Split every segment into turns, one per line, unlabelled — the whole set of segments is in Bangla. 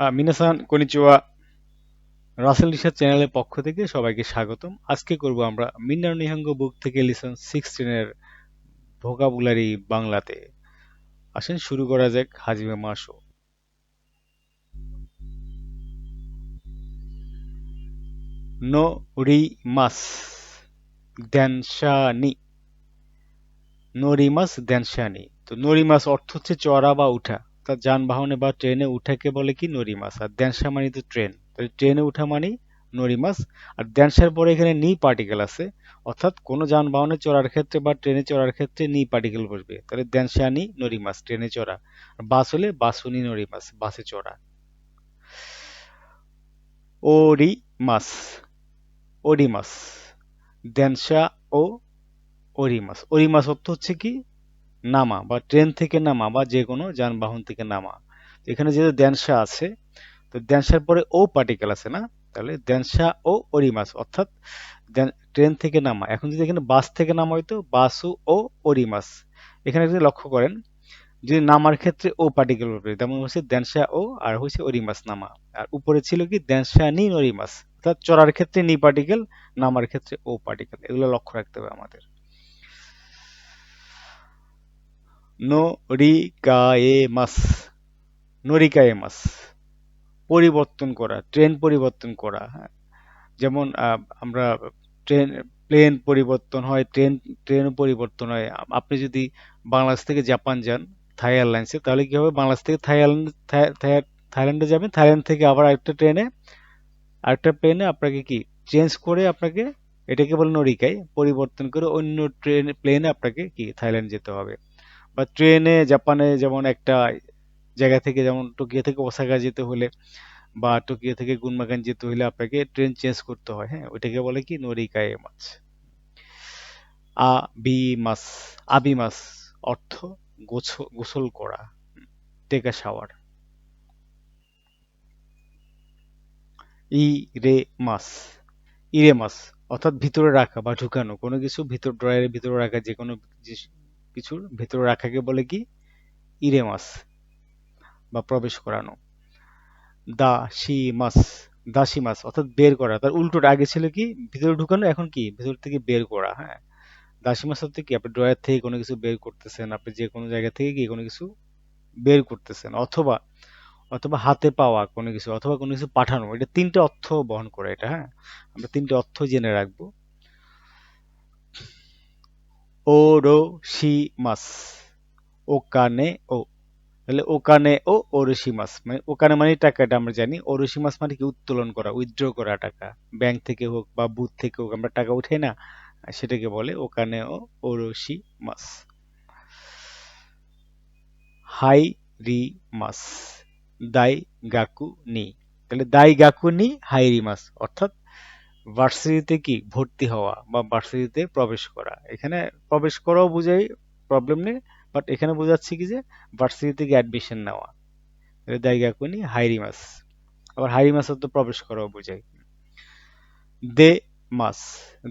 মিনাসান কনিচুয়া রাসেল রিসার্চ চ্যানেলের পক্ষ থেকে সবাইকে স্বাগতম। আজকে করব আমরা মিন্নার নিহাঙ্গ বুক থেকে লিসন সিক্সটিনের ভোকাবুলারি বাংলাতে। আসেন, শুরু করা যাক হাজিমে মাসো। নো রি মাস দেনশানি নরিমাস দেনশানি তো নরিমাস অর্থ হচ্ছে চড়া বা উঠা। তার যানবাহনে বা ট্রেনে উঠাকে বলে কি নরিমাস আর দেনশা মানে তো ট্রেন। তাহলে ট্রেনে উঠা মানে নরিমাস আর দেনশার পরে এখানে নি পার্টিকেল আছে, অর্থাৎ কোনো যানবাহনে চড়ার ক্ষেত্রে বা ট্রেনে চড়ার ক্ষেত্রে নি পার্টিকেল বসবে। তাহলে দেনশানি নরিমাস ট্রেনে চড়া। আর বাস হলে বাসুনি নরিমাস বাসে চড়া। ওরি মাছ ওরিমাস ওরিমাস দেনশা ও ওরিমাস ওরিমাস অর্থ হচ্ছে কি? নামা বা ট্রেন থেকে নামা বা যে কোনো যানবাহন থেকে নামা। এখানে যেহেতু দেনশা আছে, তো দেনশার পরে ও পার্টিকেল আছে না? তাহলে দেনশা ও ওরিমাস অর্থাৎ ট্রেন থেকে নামা। এখন যদি এখানে বাস থেকে নামা হইতো বাসু ও ওরিমাস এখানে যদি লক্ষ্য করেন, যদি নামার ক্ষেত্রে ও পার্টিকেল তেমন হচ্ছে দেনশা ও আর হচ্ছে ওরিমাস নামা। আর উপরে ছিল কি? দেনশা নি ওরিমাস অর্থাৎ চড়ার ক্ষেত্রে নি পার্টিকেল নামার ক্ষেত্রে ও পার্টিকেল এগুলো লক্ষ্য রাখতে হবে আমাদের। নোরিকায়েমাস। নোরিকায়েমাস। পরিবর্তন করা, ট্রেন পরিবর্তন করা হ্যাঁ। যেমন আমরা ট্রেন, প্লেন পরিবর্তন হয়, ট্রেন, ট্রেনও পরিবর্তন হয়। আপনি যদি বাংলাদেশ থেকে জাপান যান, থাই এয়ারলাইন্সে, তাহলে কি হবে? বাংলাদেশ থেকে থাইল্যান্ড থাইল্যান্ডে যাবেন, থাইল্যান্ড থেকে আবার আরেকটা ট্রেনে, আরেকটা প্লেনে আপনাকে কি? চেঞ্জ করে আপনাকে, এটাকে বলে নরিকাই, পরিবর্তন করে অন্য ট্রেন, প্লেনে আপনাকে কি? থাইল্যান্ড যেতে হবে। বা ট্রেনে, জাপানে যেমন একটা জায়গা থেকে যেমন টোকিও থেকে ওসাকা যেতে হলে বা টোকিও থেকে গুনমাগান যেতে হলে আপনাকে ট্রেন চেঞ্জ করতে হয় হ্যাঁ? ওইটাকে বলে কি? নরিকায়ে মাছ। আবিমাস আবিমাস অর্থ গোসল করা টেক আ শাওয়ার ইরে মাস। ইরে মাস অর্থাৎ ভিতরে রাখা বা ঢুকানো, কোনো কিছু ভিতর, ড্রয়ারের ভিতরে রাখা যে কোনো কিছুর ভিতরে রাখাকে বলে কি? ইরে মাস বা প্রবেশ করানো। দাসি মাস দাসি মাস অর্থাৎ বের করা। তার উল্টোটা আগে ছিল কি? ভিতরে ঢুকানো, এখন কি? ভিতর থেকে বের করা হ্যাঁ। অর্থে কি? আপনি ড্রয়ার থেকে কোনো কিছু বের করতেছেন, আপনি যে কোনো জায়গা থেকে কি কোনো কিছু বের করতেছেন, অথবা অথবা হাতে পাওয়া কোনো কিছু, অথবা কোনো কিছু পাঠানো। এটা তিনটে অর্থ বহন করে এটা হ্যাঁ। আমরা তিনটে অর্থ জেনে রাখব। ওরোশিমাস ওকানে ও তাহলে ওকানে ও ওরোশিমাস মানে মানে টাকাটা আমরা জানি। ওরোশিমাস মানে কি? উত্তোলন করা উইথড্র করা টাকা। ব্যাংক থেকে হোক বা বুথ থেকে হোক আমরা টাকা না, সেটাকে বলে ওকানে ও ওরোশিমাস হাই রি মাস দাই গাকু নি তাহলে দাই গাকু নি হাইরি মাস অর্থাৎ ভার্সিটিতে কি ভর্তি হওয়া বা ভার্সিটিতে প্রবেশ করা? এখানে প্রবেশ করাও বোঝাই প্রবলেম নেই বাট এখানে বোঝাচ্ছে কি যে ভার্সিটিতে গিয়ে অ্যাডমিশন নেওয়া। তাহলে দাই গাকু নি আবার হাইরি মাস তো প্রবেশ করাও বোঝায় দে মাস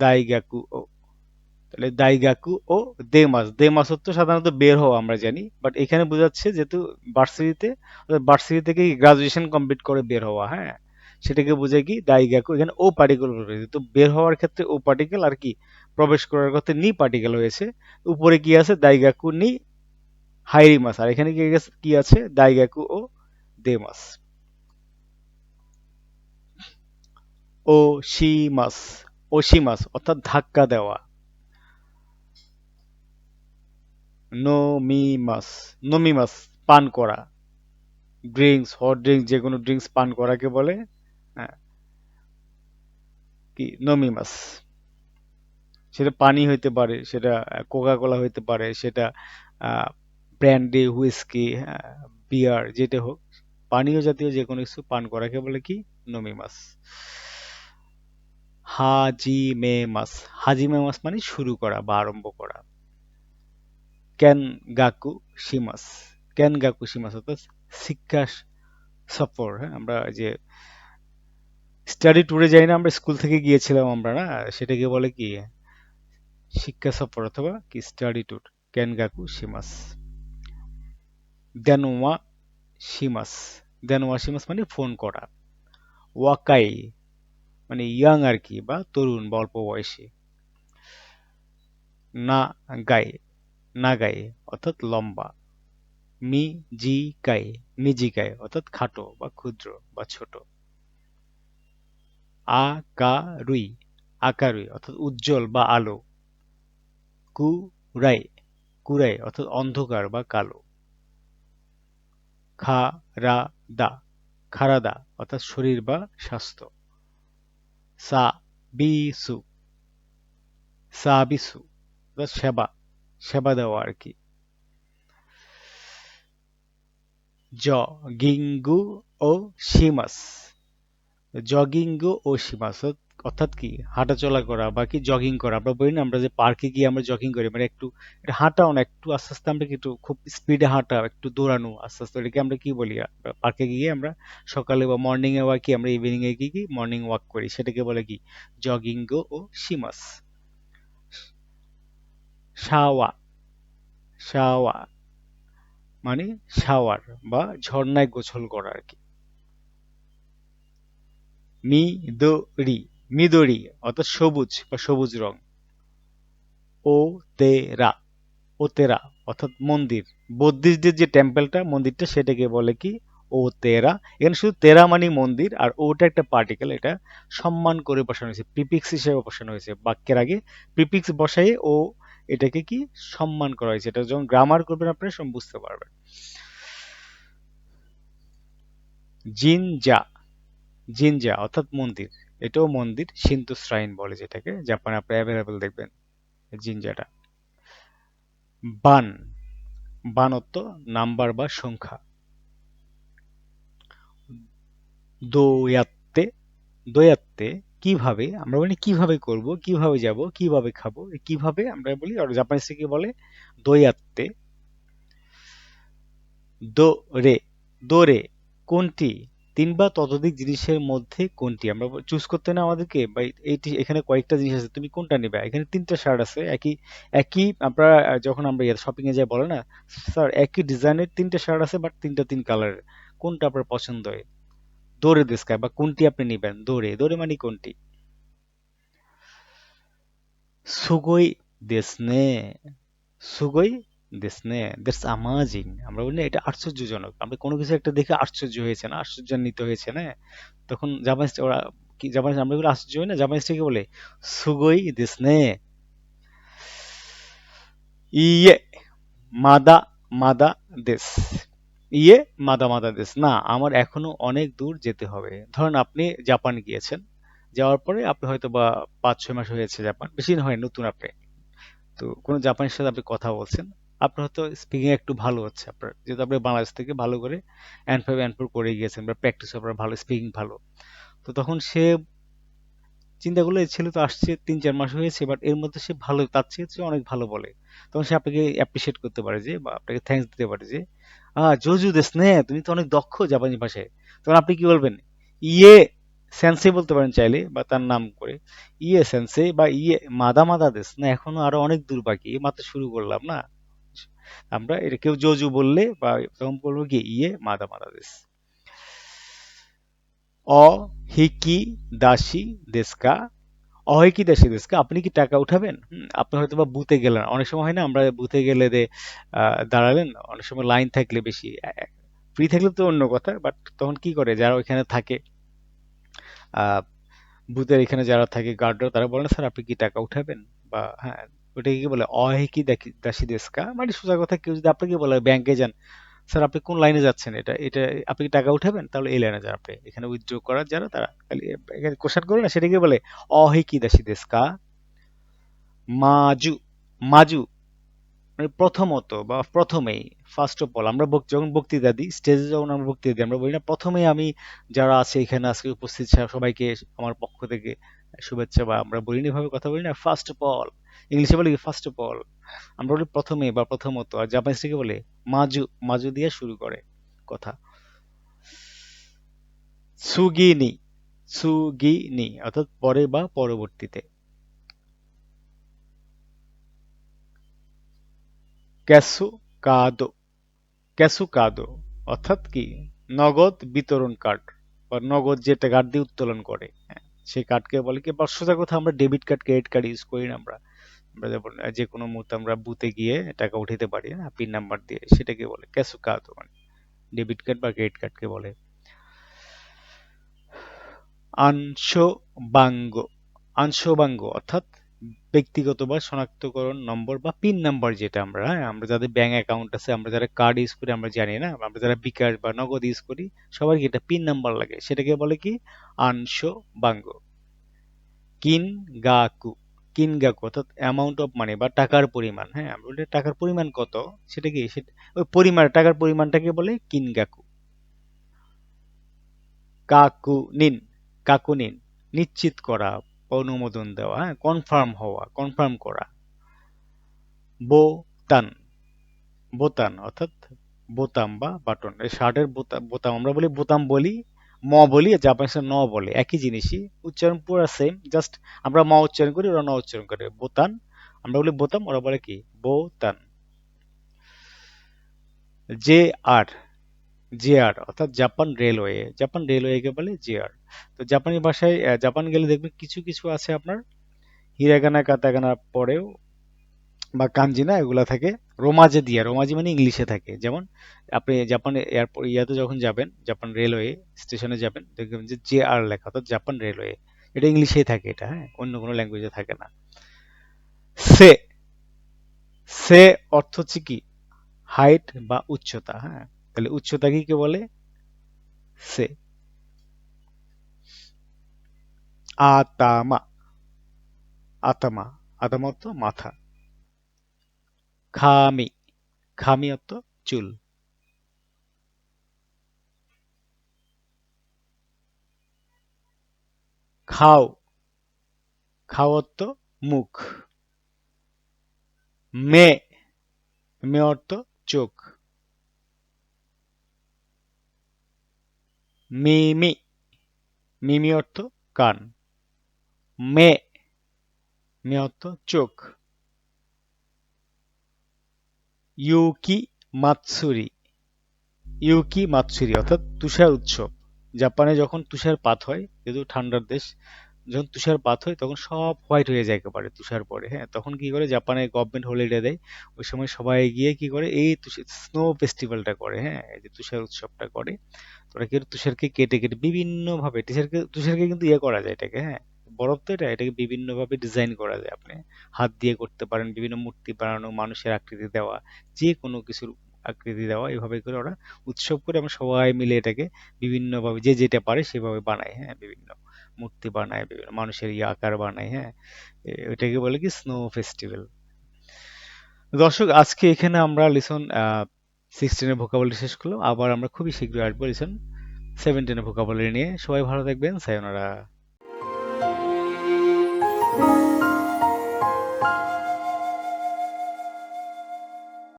দাই গাকু ও। তাহলে দাইগাকু ও দে মাস। দে মাস তো সাধারণত বের হওয়া আমরা জানি বাট এখানে বোঝাচ্ছে যেহেতু ভার্সিটিতে ভার্সিটি থেকে গ্রাজুয়েশন কমপ্লিট করে বের হওয়া হ্যাঁ? সেটাকে বোঝায় কি দাইগাকু এখানে ও পার্টিকেল রয়েছে তো বের হওয়ার ক্ষেত্রে ও পার্টিকেল আর কি প্রবেশ করার ক্ষেত্রে নি পার্টিকেল হয়েছে উপরে কি আছে? দাইগাকু নি হাইরি মাস। আর এখানে কি কি আছে? দাইগাকু ও দে মাস। ও শি মাস। ওশিমাস অর্থাৎ ধাক্কা দেওয়া। নোমিমাস নোমিমাস পান করা। ড্রিঙ্কস হট ড্রিঙ্কস যে কোনো ড্রিঙ্কস পান করাকে বলে। হ্যাঁ, কি? নোমিমাস সেটা পানি হইতে পারে সেটা কোকা কোলা হইতে পারে সেটা ব্র্যান্ডি হুইস্কি বিয়ার যেটা হোক পানীয় জাতীয় যে কোনো কিছু পান করাকে বলে কি? নোমিমাস হাজিমে মাস হাজিমে মাস মানে শুরু করা বা আরম্ভ করা। ক্যান গাকু শিমাস ক্যান গাকু শিমাস অর্থাৎ শিক্ষা সফর। হ্যাঁ আমরা যে স্টাডি ট্যুরে যাই না, আমরা স্কুল থেকে গিয়েছিলাম আমরা, না? সেটাকে বলে কি? শিক্ষা সফর অথবা কি? স্টাডি ট্যুর ক্যান গাকু শিমাস দেনোয়া শিমাস দেন ওয়াশিমাস মানে ফোন করা। ওয়াকাই মানে ইয়াং আর কি, বা তরুণ, বা অল্প বয়সী। না গায়ে না গায়ে অর্থাৎ লম্বা। মি জি কাই মিজিকায় অর্থাৎ খাটো বা ক্ষুদ্র বা ছোট। আ কা রুই আকারুই অর্থাৎ উজ্জ্বল বা আলো। কুরাই কুরাই অর্থাৎ অন্ধকার বা কালো। খা রা দা খারাদা অর্থাৎ শরীর বা স্বাস্থ্য। সা বিসু সা বিসু অর্থাৎ সেবা সেবা দেওয়া আর কি। জগিঙ্গু ও শিমাস। জগিঙ্গু ও শিমাস অর্থাৎ কি? হাঁটাচলা করা বা কি জগিং করা। আমরা বলি না, আমরা যে পার্কে গিয়ে আমরা জগিং করি মানে একটু হাঁটাও না, একটু আস্তে আস্তে আমরা একটু খুব স্পিডে হাঁটা, একটু দৌড়ানো, আস্তে আস্তে। এটাকে আমরা কি বলি? পার্কে গিয়ে আমরা সকালে বা মর্নিং এ ওয়াক আমরা ইভিনিং এ গিয়ে কি মর্নিং ওয়াক করি। সেটাকে বলে কি? জগিঙ্গ ও শিমাস শাওয়া শাওয়া মানে শাওয়ার বা ঝর্ণায় গোসল করা আর কি। মিদরি মিদরি অর্থাৎ সবুজ বা সবুজ রং। ও তেরা ও তেরা অর্থাৎ মন্দির। বৌদ্ধিস্টদের যে টেম্পলটা মন্দিরটা সেটাকে বলে কি? ও তেরা এখানে শুধু তেরা মানে মন্দির, আর ওটা একটা পার্টিকেল এটা সম্মান করে বসানো হয়েছে প্রিপিক্স হিসেবে বসানো হয়েছে বাক্যের আগে। প্রিপিক্স বসাই ও এটাকে কি? সম্মান করা হয়েছে। এটা যখন গ্রামার করবেন আপনারা বুঝতে পারবেন। জিনজা জিনজা, অর্থাৎ মন্দির। এটাও মন্দির সিন্তু শ্রাইন বলে যেটাকে, জাপানে আপনি অ্যাভেলেবেল দেখবেন জিনজাটা। বান বান অর্থ নাম্বার বা সংখ্যা। দোয়াত্তে দোয়াত্তে কীভাবে, আমরা বলি কীভাবে করব, কীভাবে যাব, কীভাবে খাব, কীভাবে আমরা বলি, আর জাপানিজ থেকে বলে দোয়াত্তে। দো রে দোরে কোনটি? তিন বা ততোধিক জিনিসের মধ্যে কোনটি? আমরা চুজ করতে না আমাদেরকে, বা এইটি এখানে কয়েকটা জিনিস আছে, তুমি কোনটা নেবে? এখানে তিনটা শার্ট আছে, একই একই আমরা যখন আমরা শপিং এ যাই, বলে না? স্যার একই ডিজাইনের তিনটা শার্ট আছে বাট তিনটা তিন কালারের কোনটা আপনার পছন্দ হয়? দৌড়ে দেশকায় বা কোনটি আপনি নেবেন? দৌড়ে। দৌড়ে মানে কোনটি? সুগই দেশনে। সুগই দেশনে দ্যাটস আমাজিং আমরা বলি এটা আশ্চর্যজনক। আমরা কোনো কিছু একটা দেখে আশ্চর্য হয়েছে না? আশ্চর্যান্বিত হয়েছে, না? তখন জাপানিজ ওরা কি জাপানিজ আমরা বলি আশ্চর্য হয় না? জাপানিজ থেকে বলে? সুগই দেশনে ইয়ে মাদা মাদা দেশ ইয়ে মাদা মাদা দেশ না, আমার এখনও অনেক দূর যেতে হবে। ধরেন আপনি জাপান গিয়েছেন। যাওয়ার পরে আপনি হয়তো বা পাঁচ, ছয় মাস হয়েছে জাপান বেশি হয় নতুন আপনি। তো কোনো জাপানের সাথে আপনি কথা বলছেন? আপনার হয়তো স্পিকিং একটু ভালো হচ্ছে আপনার। যেহেতু আপনি বাংলাদেশ থেকে ভালো করে অ্যান্ড ফাইভ অ্যান্ড ফোর করে গিয়েছেন বা প্র্যাকটিস আপনার ভালো স্পিকিং ভালো। তো তখন সে চিন্তা করল ছেলে তো আসছে তিন, চার মাস হয়েছে বাট এর মধ্যে সে ভালো, তার চেয়ে অনেক ভালো বলে। তখন সে আপনাকে অ্যাপ্রিসিয়েট করতে পারে যে, বা আপনাকে থ্যাঙ্কস দিতে পারে যে আহ জোজু দেশ নে তুমি তো অনেক দক্ষ জাপানি ভাষায়। তখন আপনি কি বলবেন? ইয়ে সেন্সে বলতে পারেন চাইলে, বা তার নাম করে। ইয়ে সেন্সে বা ইয়ে মাদা মাদা দেশ না এখনও আরও অনেক দূর বাকি মাত্র শুরু করলাম, না? আমরা এটা কেউ জোজু বললে বা তখন বলব কি? ইয়ে মাদা মাদা দেশ। অ হিকি দাসী দেশকা অহেকি দাসী দেশকা আপনি কি টাকা উঠাবেন? আপনি হয়তো বা বুথে গেলেন। অনেক সময় হয় না, আমরা বুথে গেলে দাঁড়ালেন, অনেক সময় লাইন থাকলে বেশি ফ্রি থাকলে তো অন্য কথা, বাট তখন কি করে? যারা ওইখানে থাকে বুথের এখানে যারা থাকে, গার্ডরা, তারা বলে, স্যার, আপনি কি টাকা উঠাবেন? বা হ্যাঁ ওটাকে কি বলে, অহেকি দাসী দেশকা? মানে সোজা কথা, কেউ যদি আপনাকে বলে, ব্যাংকে যান, স্যার, আপনি কোন লাইনে যাচ্ছেন? এটা এটা, আপনি কি টাকা উঠাবেন? তাহলে এই লাইনে যান আপনি। এখানে উইথড্র করার যারা, তারা খালি এখানে কোশ্চেন করে না, সেটাকে বলে, অহেকি দাসী দেশকা, মাজু মাজু মানে প্রথমত বা প্রথমেই ফার্স্ট অফ অল আমরা যখন বক্তৃতা দিই স্টেজে যখন আমরা বক্তৃতা দিই, আমরা বলি না, প্রথমেই আমি যারা আছে এখানে, আজকে উপস্থিত সবাইকে, আমার পক্ষ থেকে, শুভেচ্ছা, বা আমরা বলিনি ভাবে কথা বলি না ফার্স্ট অফ অল ইংলিশে বলি ফার্স্ট অফ অল আমরা বলি প্রথমে বা প্রথমত। আর জাপানিজ থেকে বলে মাজু মাজু দিয়ে শুরু করে। কথা। সুগিনি সুগিনি অর্থাৎ পরে বা পরবর্তীতে। ক্যাসু কাদো ক্যাসু কাদো অর্থাৎ কি? নগদ বিতরণ কার্ড বা নগদ যেটা কার্ড দিয়ে উত্তোলন করে। হ্যাঁ, সেই কার্ডকে বলে কি বা সোজা কথা আমরা debit card credit card use করি না আমরা। যেমন যে কোনো মুহূর্তে আমরা বুথে গিয়ে টাকা উঠাতে পারি হ্যাঁ পিন নাম্বার দিয়ে সেটাকে বলে ক্যাশু কার্ড মানে ডেবিট কার্ড বা ক্রেডিট কার্ডকে বলে। আংশবাঙ্গ আংশবাঙ্গ অর্থাৎ ব্যক্তিগত বা শনাক্তকরণ নম্বর বা পিন নাম্বার যেটা আমরা হ্যাঁ আমরা যাদের ব্যাংক অ্যাকাউন্ট আছে, আমরা যারা কার্ড ইউজ করি, আমরা জানি না, আমরা যারা বিকাশ বা নগদ ইউজ করি সবার কি একটা পিন নাম্বার লাগে, সেটাকে বলে কি? আংশবাঙ্গ কিন গাকু কিন গাকু অর্থাৎ অ্যামাউন্ট অফ মানি বা টাকার পরিমাণ হ্যাঁ? বলি টাকার পরিমাণ কত? সেটা কি? ওই পরিমাণ, টাকার পরিমাণটাকে বলে কিন গাকু কাকু নিন কাকু নিন, নিশ্চিত করা, অনুমোদন দেওয়া হ্যাঁ? কনফার্ম হওয়া কনফার্ম করা। বোতান বোতান অর্থাৎ বোতাম বা বাটন। এই শার্টের বোতাম বোতাম, আমরা বলি বোতাম বলি ম বলি জাপানিসে ন বলে, একই জিনিসই। উচ্চারণ পুরো সেম জাস্ট আমরা ম উচ্চারণ করি, ওরা ন উচ্চারণ করে। বোতান, আমরা বলি বোতাম, ওরা বলে কি? বোতান। জে আর জেআর অর্থাৎ জাপান রেলওয়ে। জাপান রেলওয়েকে বলে জেআর তো জাপানি ভাষায় জাপান গেলে দেখবেন কিছু কিছু আছে আপনার। হিরাগানা, কাতাগানা পরেও, বা কাঞ্জিনা এগুলা থাকে। রোমাজে দিয়া, রোমাজি মানে ইংলিশে থাকে। যেমন আপনি জাপান এয়ারপোর্ট ইয়াতে যখন যাবেন, জাপান রেলওয়ে স্টেশনে যাবেন, দেখবেন যে জে আর লেখা, অর্থাৎ জাপান রেলওয়ে এটা ইংলিশেই থাকে এটা হ্যাঁ? অন্য কোনো ল্যাঙ্গুয়েজে থাকে না। সে সে অর্থ হচ্ছে কি? হাইট বা উচ্চতা হ্যাঁ? তাহলে উচ্চতা কি কে বলে? সে। আতামা। আতামা। আতামা অর্থ মাথা। খামি খামি অর্থ চুল। খাও খাও অর্থ মুখ। মে মে অর্থ চোখ। মিমি মিমি অর্থ কান। মে মে অর্থ চোখ। ইউকি মাতসুরি ইউকি মাতসুরি অর্থাৎ তুষার উৎসব। জাপানে যখন তুষারপাত হয়, যেহেতু ঠান্ডার দেশ, যখন তুষারপাত হয়, তখন সব হোয়াইট হয়ে যায় একেবারে তুষার পরে হ্যাঁ? তখন কি করে? জাপানে গভর্নমেন্ট হলিডে দেয়। ওই সময় সবাই গিয়ে কি করে? এই স্নো ফেস্টিভ্যালটা করে হ্যাঁ? এই যে তুষার উৎসবটা করে। তোরা কি তুষারকে কেটে কেটে, বিভিন্নভাবে, তুষারকে তুষারকে কিন্তু ইয়ে করা যায় এটাকে হ্যাঁ? বরফ তো এটা এটাকে বিভিন্ন ভাবে ডিজাইন করা যায়। আপনি হাত দিয়ে করতে পারেন, বিভিন্ন মূর্তি বানানো, মানুষের আকৃতি দেওয়া যে কোনো কিছুর আকৃতি দেওয়া, এভাবে করে ওরা উৎসব করে আমরা সবাই মিলে এটাকে বিভিন্নভাবে যে যেটা পারে সেভাবে বানায় হ্যাঁ বিভিন্ন মূর্তি বানায়, বিভিন্ন মানুষের ইয়ে আকার বানায় হ্যাঁ। এটাকে বলে কি স্নো ফেস্টিভ্যাল দর্শক, আজকে এখানে আমরা লিসন সিক্সটিনের ভোকাবুলারি শেষ করলাম। আবার আমরা খুবই শীঘ্রই আসব লিসন সেভেন্টিনের ভোকাবুলারি নিয়ে। সবাই ভালো থাকবেন। সায়োনারা